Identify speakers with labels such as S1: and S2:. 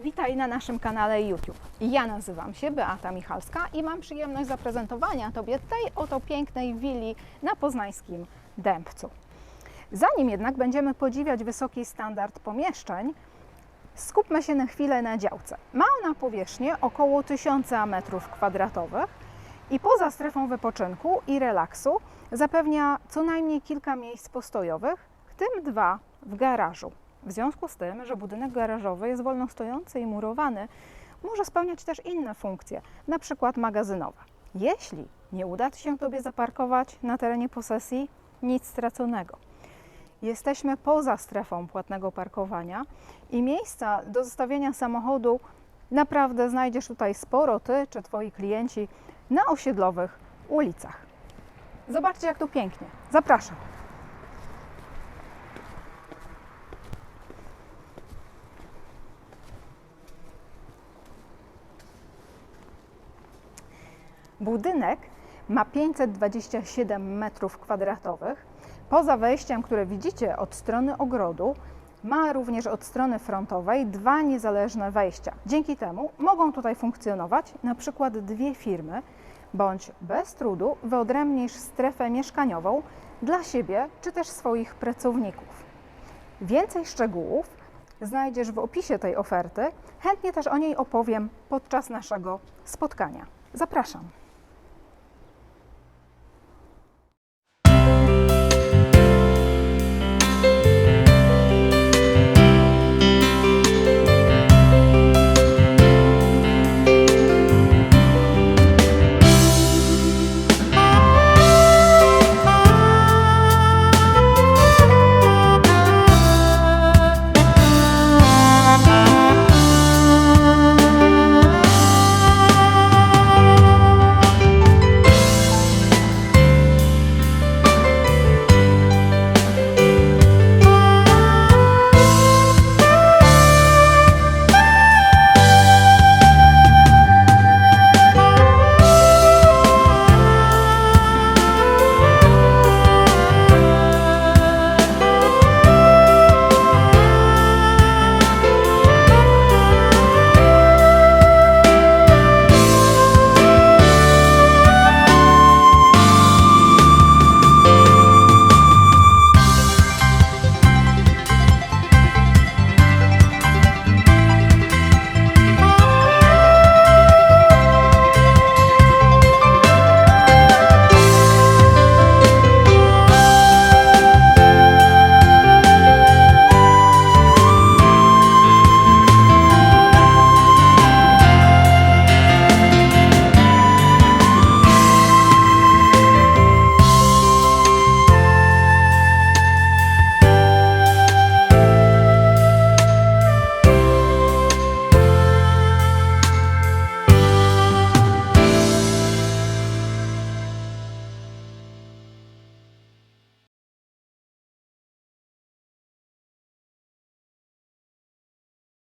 S1: Witaj na naszym kanale YouTube. Ja nazywam się Beata Michalska i mam przyjemność zaprezentowania Tobie tej oto pięknej willi na poznańskim Dębcu. Zanim jednak będziemy podziwiać wysoki standard pomieszczeń, skupmy się na chwilę na działce. Ma ona powierzchnię około 1000 m2 i poza strefą wypoczynku i relaksu zapewnia co najmniej kilka miejsc postojowych, w tym dwa w garażu. W związku z tym, że budynek garażowy jest wolno stojący i murowany, może spełniać też inne funkcje, na przykład magazynowe. Jeśli nie uda Ci się Tobie zaparkować na terenie posesji, nic straconego. Jesteśmy poza strefą płatnego parkowania i miejsca do zostawienia samochodu naprawdę znajdziesz tutaj sporo, Ty czy Twoi klienci, na osiedlowych ulicach. Zobaczcie, jak tu pięknie. Zapraszam. Budynek ma 527 metrów kwadratowych. Poza wejściem, które widzicie od strony ogrodu, ma również od strony frontowej dwa niezależne wejścia. Dzięki temu mogą tutaj funkcjonować na przykład dwie firmy, bądź bez trudu wyodrębnisz strefę mieszkaniową dla siebie czy też swoich pracowników. Więcej szczegółów znajdziesz w opisie tej oferty. Chętnie też o niej opowiem podczas naszego spotkania. Zapraszam.